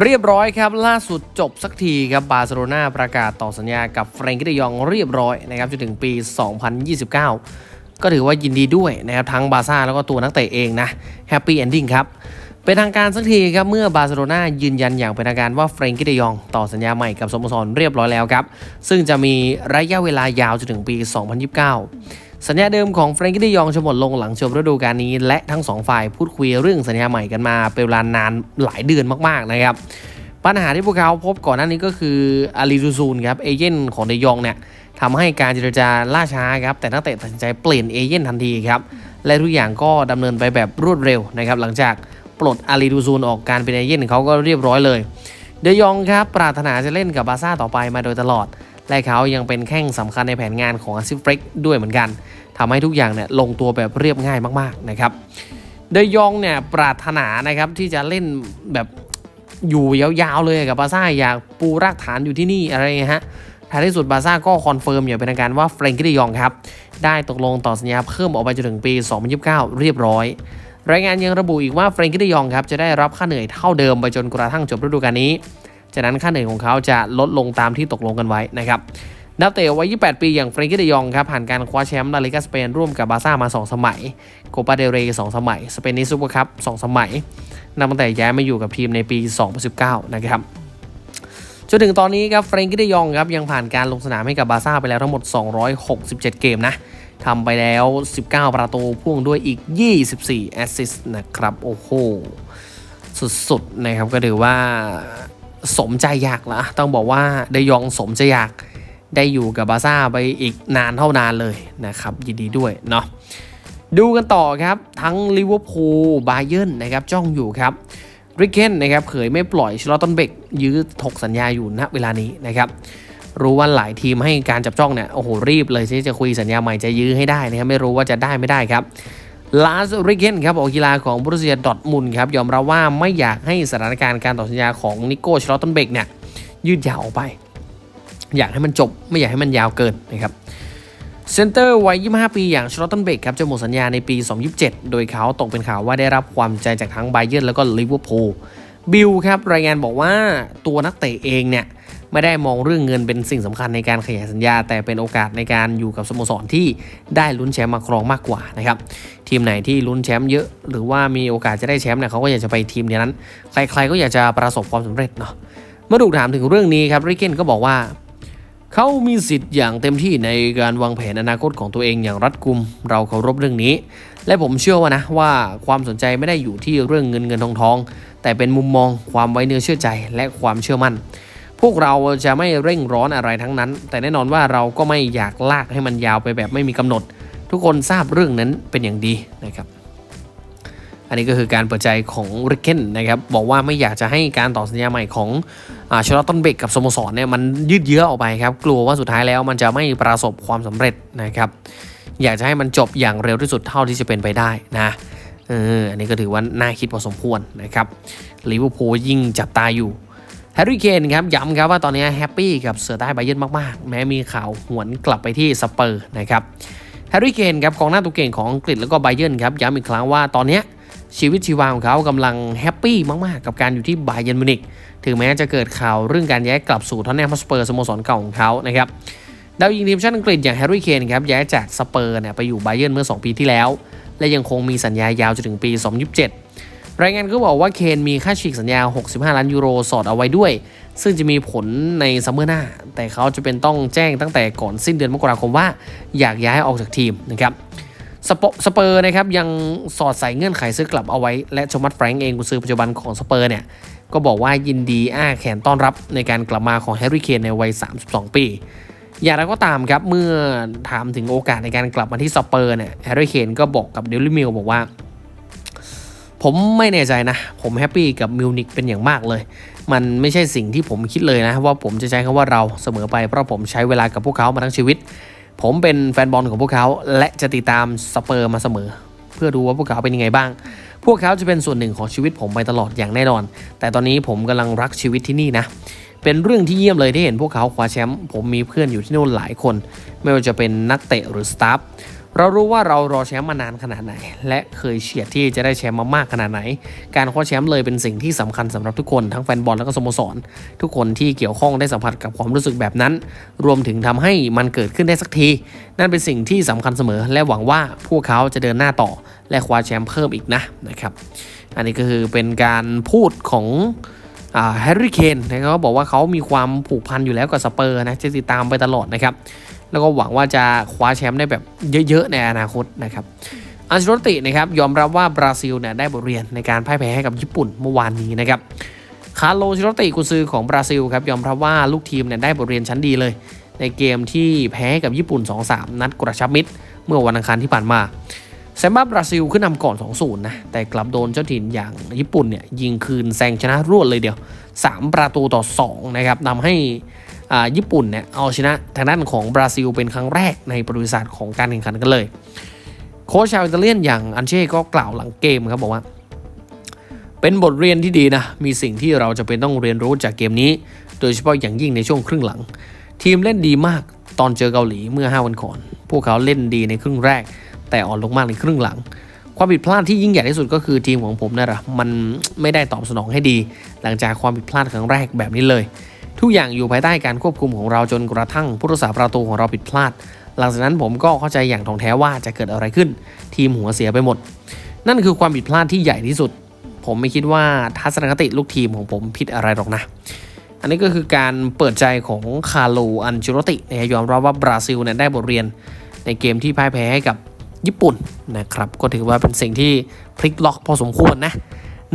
เรียบร้อยครับ ล่าสุดจบสักทีครับบาร์เซโลนาประกาศต่อสัญญากับเฟรงกิเดยองเรียบร้อยนะครับจนถึงปี 2029 ก็ถือว่ายินดีด้วยนะครับทั้งบาร์ซ่าแล้วก็ตัวนักเตะเองนะแฮปปี้เอนดิ้งครับ เป็นทางการสักทีครับเมื่อบาร์เซโลนายืนยันอย่างเป็นทางการว่าเฟรงกี้เดยองต่อสัญญาใหม่กับสโมสรเรียบร้อยแล้วครับ ซึ่งจะมีระยะเวลายาวจนถึงปี 2029 สัญญาเดิมของเฟรงกี้เดยองจะหมดลงหลังจบฤดูกาลนี้ และทั้งสองฝ่ายพูดคุยเรื่องสัญญาใหม่กันมาเป็นเวลานานหลายเดือนมากๆนะครับปัญหาที่พวกเขาพบก่อนหน้านี้ก็คืออาลีดูซูนครับเอเจนต์ของเดยองเนี่ยทำให้การเจรจาล่าช้าครับแต่นักเตะตัดสินใจเปลี่ยนเอเจนต์ทันทีครับและทุกอย่างก็ดำเนินไปแบบรวดเร็วนะครับหลังจาก ปลดอาลีดูซูนออกการเป็นเอเจนเขาก็เรียบร้อยเลย เดยองครับปรารถนาจะเล่นกับบาซ่าต่อไปมาโดยตลอด และเขายังเป็นแข้งสำคัญในแผนงานของอาซิฟเฟรกด้วยเหมือนกันทำให้ทุกอย่างเนี่ยลงตัวแบบเรียบง่ายมากๆนะครับเดยองเนี่ยปรารถนานะครับที่จะเล่นแบบอยู่ยาวๆเลยกับบาซ่าอยากปูรากฐานอยู่ที่นี่อะไรเงี้ยฮะท้ายที่สุดบาซ่าก็คอนเฟิร์มอย่างเป็นทางการว่าเฟรงกี้เดยองครับ ได้ตกลงต่อสัญญาเพิ่มออกไปจนถึงปี 2029 เรียบร้อย รายงานยังระบุอีกว่าเฟรงกี้เดยองครับจะได้รับค่าเหนื่อยเท่าเดิมไปจนกระทั่งจบฤดูกาลนี้ จากนั้นค่าเหนื่อยของเขาจะลดลงตามที่ตกลงกันไว้นะครับนักเตะวัย 28 ปีอย่างเฟรงกี้เดยองครับผ่านการคว้าแชมป์ลาลิกาสเปนร่วมกับบาร์ซ่ามา 2 สมัย โคปาเดเรย์2สมัย สเปนิสซูเปอร์คัพ2สมัยนับตั้งแต่ย้ายมาอยู่กับทีมในปี 2019 นะครับ จนถึงตอนนี้ครับเฟรงกี้เดยองครับยังผ่านการลงสนามให้กับบาร์ซ่าไปแล้วทั้งหมด 267 เกมนะ ทำไปแล้ว 19 ประตูพ่วงด้วยอีก 24 แอสซิสต์นะครับ โอ้โห สุดๆ นะครับก็ถือว่าสมใจอยากละต้องบอกว่าเดยองสมใจอยากได้อยู่กับบาซ่าไปอีกนานเท่านานเลยนะครับ ยินดีด้วยเนาะดูกันต่อครับ ทั้งลิเวอร์พูลบาเยิร์นนะครับจ้องอยู่ครับริกเกนนะครับเผยไม่ปล่อยชลอตตันเบกยื้อถกสัญญาอยู่ณเวลานี้นะครับ รู้ว่าหลายทีมให้การจับจ้องเนี่ยโอ้โหรีบเลยที่จะคุยสัญญาใหม่จะยื้อให้ได้นะครับไม่รู้ว่าจะได้ไม่ได้ครับลาสริกเกนครับออกกีฬาของบรูเซียดอทมุนครับยอมรับว่าไม่อยากให้สถานการณ์การต่อสัญญาของนิโก้ชลอตตันเบกเนี่ยยืดยาวออกไป อยากให้มันจบไม่อยากให้มันยาวเกินนะครับเซนเตอร์วัย 25 ปีอย่างชลอตตันเบกครับจะหมดสัญญาในปี 2027 โดยเขาตกเป็นข่าวว่าได้รับความใจจากทั้งไบเย r ร์แล้วก็ลิเวอร์พูลบิลครับรายงานบอกว่าตัวนักเตะเองเนี่ย ไม่ได้มองเรื่องเงินเป็นสิ่งสำคัญในการขยายสัญญา แต่เป็นโอกาสในการอยู่กับสโมสรที่ได้ลุ้นแชมป์มาครองมากกว่านะครับทีมไหนที่ลุ้นแชมป์เยอะ หรือว่ามีโอกาสจะได้แชมป์เนี่ยเขาก็อยากจะไปทีมนี้นั้น ใครๆก็อยากจะประสบความสำเร็จเนาะเมื่อถูกถามถึงเรื่องนี้ครับริกเกนก็บอกว่าเขามีสิทธิ์อย่างเต็มที่ในการวางแผนอนาคตของตัวเองอย่างรัดกุม เราเคารพเรื่องนี้ และผมเชื่อว่านะว่าความสนใจไม่ได้อยู่ที่เรื่องเงินเงินทองทอง แต่เป็นมุมมองความไว้เนื้อเชื่อใจและความเชื่อมั่น พวกเราจะไม่เร่งร้อนอะไรทั้งนั้น แต่แน่นอนว่าเราก็ไม่อยากลากให้มันยาวไปแบบไม่มีกำหนด ทุกคนทราบเรื่องนั้นเป็นอย่างดีนะครับ อันนี้ก็คือการเปิดใจของริกเกนนะครับบอกว่าไม่อยากจะให้การต่อสัญญาใหม่ของชลอตตันเบกกับสโมสรเนี่ยมันยืดเยื้อออกไปครับ กลัวว่าสุดท้ายแล้วมันจะไม่ประสบความสำเร็จนะครับ อยากจะให้มันจบอย่างเร็วที่สุดเท่าที่จะเป็นไปได้นะเอออันนี้ก็ถือว่าน่าคิดพอสมควรนะครับลิเวอร์พูลยิ่งจับตาอยู่ แฮร์รี่เคนครับย้ำครับว่าตอนนี้แฮปปี้กับเสือใต้ไบเยนมากๆ แม้มีข่าวหวนกลับไปที่สเปอร์นะครับแฮร์รี่เคนครับกองหน้าตัวเก่งของอังกฤษแล้วก็ไบเยนครับย้ำอีกครั้งว่าตอนนี้ชีวิตชีวาของเขากำลังแฮปปี้มากๆ กับการอยู่ที่ไบเยนมิวนิกถึงแม้จะเกิดข่าวเรื่องการย้ายกลับสู่ทอนแนมสเปอร์สโมสรเก่าของเขานะครับดาวยิงทีมชาติอังกฤษอย่างแฮร์รี่เคนครับย้ายจากสเปอร์เนี่ยไปอยู่ไบเยนเมื่อ 2 ปีที่แล้ว และยังคงมีสัญญายาวจนถึงปี 2027 รายงานก็บอกว่าเคนมีค่าฉีกสัญญา 65 ล้านยูโรสอดเอาไว้ด้วย ซึ่งจะมีผลในซัมเมอร์หน้า แต่เขาจะเป็นต้องแจ้งตั้งแต่ก่อนสิ้นเดือนมกราคมว่า อยากย้ายออกจากทีมนะครับสเปสเปอร์นะครับยังสอดใส่เงื่อนไขซื้อกลับเอาไว้ และโชมัสแฟรงก์เองกุนซือปัจจุบันของสเปอร์เนี่ยก็บอกว่ายินดีอ้าแขนต้อนรับในการกลับมาของแฮร์รี่เคนในวัย 32 ปี อย่างไรก็ตามครับ เมื่อถามถึงโอกาสในการกลับมาที่สเปอร์เนี่ยแฮร์รี่เคนก็บอกกับเดลิมิลบอกว่า ผมไม่แน่ใจนะ ผมแฮปปี้กับมิวนิกเป็นอย่างมากเลย มันไม่ใช่สิ่งที่ผมคิดเลยนะ ว่าผมจะใช้คำว่าเราเสมอไป เพราะผมใช้เวลากับพวกเขามาทั้งชีวิต ผมเป็นแฟนบอลของพวกเขา และจะติดตามสเปอร์มาเสมอ เพื่อดูว่าพวกเขาเป็นยังไงบ้าง พวกเขาจะเป็นส่วนหนึ่งของชีวิตผมไปตลอดอย่างแน่นอน แต่ตอนนี้ผมกำลังรักชีวิตที่นี่นะเป็นเรื่องที่เยี่ยมเลยที่เห็นพวกเขาคว้าแชมป์ผมมีเพื่อนอยู่ที่นู่นหลายคน ไม่ว่าจะเป็นนักเตะหรือสตาฟ เรารู้ว่าเรารอแชมป์มานานขนาดไหน และเคยเฉียดที่จะได้แชมป์มามากขนาดไหน การคว้าแชมป์เลยเป็นสิ่งที่สำคัญสำหรับทุกคนทั้งแฟนบอลแล้วก็สโมสร ทุกคนที่เกี่ยวข้องได้สัมผัสกับความรู้สึกแบบนั้น รวมถึงทำให้มันเกิดขึ้นได้สักที นั่นเป็นสิ่งที่สำคัญเสมอ และหวังว่าพวกเขาจะเดินหน้าต่อ และคว้าแชมป์เพิ่มอีกนะนะครับอันนี้ก็คือเป็นการพูดของแฮร์รี่เคนนะครับเขาบอกว่าเขามีความผูกพันอยู่แล้วกับสเปอร์นะจะติดตามไปตลอดนะครับ แล้วก็หวังว่าจะคว้าแชมป์ได้แบบเยอะๆในอนาคตนะครับอันเชลตินะครับยอมรับว่าบราซิลเนี่ยได้บทเรียนในการพ่ายแพ้ให้กับญี่ปุ่นเมื่อวานนี้นะครับคาร์โลชิโรติกุนซือของบราซิลครับยอมรับว่าลูกทีมเนี่ยได้บทเรียนชั้นดีเลย ในเกมที่แพ้กับญี่ปุ่น 2-3 นัดกระชับมิตร เมื่อวันอังคารที่ผ่านมาแซมบ้าบราซิลขึ้นนำก่อน 2-0 นะ แต่กลับโดนเจ้าถิ่นอย่างญี่ปุ่นเนี่ยยิงคืนแซงชนะรวดเลยเดียว 3 ประตูต่อ 2 นะครับทำให้ ญี่ปุ่นเนี่ยเอาชนะทางด้านของบราซิลเป็นครั้งแรกในประวัติศาสตร์ของการแข่งขันกันเลย โค้ชชาวอิตาเลียนอย่างอันเช่ก็กล่าวหลังเกมครับบอกว่า เป็นบทเรียนที่ดีนะ มีสิ่งที่เราจะเป็นต้องเรียนรู้จากเกมนี้ โดยเฉพาะอย่างยิ่งในช่วงครึ่งหลัง ทีมเล่นดีมากตอนเจอเกาหลีเมื่อ 5 วันก่อน พวกเขาเล่นดีในครึ่งแรก แต่อ่อนลงมากในครึ่งหลังความผิดพลาดที่ยิ่งใหญ่ที่สุดก็คือทีมของผมนั่นแหละมันไม่ได้ตอบสนองให้ดี หลังจากความผิดพลาดครั้งแรกแบบนี้เลย ทุกอย่างอยู่ภายใต้การควบคุมของเราจนกระทั่งผู้รักษาประตูของเราผิดพลาด หลังจากนั้นผมก็เข้าใจอย่างท่องแท้ว่าจะเกิดอะไรขึ้น ทีมหัวเสียไปหมด นั่นคือความผิดพลาดที่ใหญ่ที่สุด ผมไม่คิดว่าทัศนคติลูกทีมของผมผิดอะไรหรอกนะอันนี้ก็คือการเปิดใจของคาร์โลอันเชโรตินะยอมรับว่าบราซิลเนี่ยได้บทเรียนในเกมที่พ่ายแพ้ให้กับญี่ปุ่นนะครับ ก็ถือว่าเป็นสิ่งที่พลิกล็อกพอสมควรนะ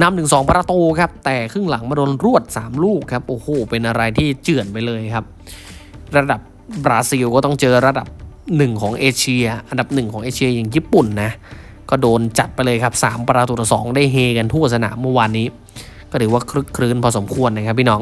นำถึง 2 ประตูครับ แต่ครึ่งหลังมาโดนรวด 3 ลูกครับ โอ้โห เป็นอะไรที่เจือนไปเลยครับ ระดับบราซิลก็ต้องเจอระดับหนึ่งของเอเชีย อันดับหนึ่งของเอเชียอย่างญี่ปุ่นนะ ก็โดนจัดไปเลยครับ 3 ประตูต่อ2ได้เฮกันทั่วสนามเมื่อวานนี้ ก็ถือว่าคลึกครื้นพอสมควรนะครับพี่น้อง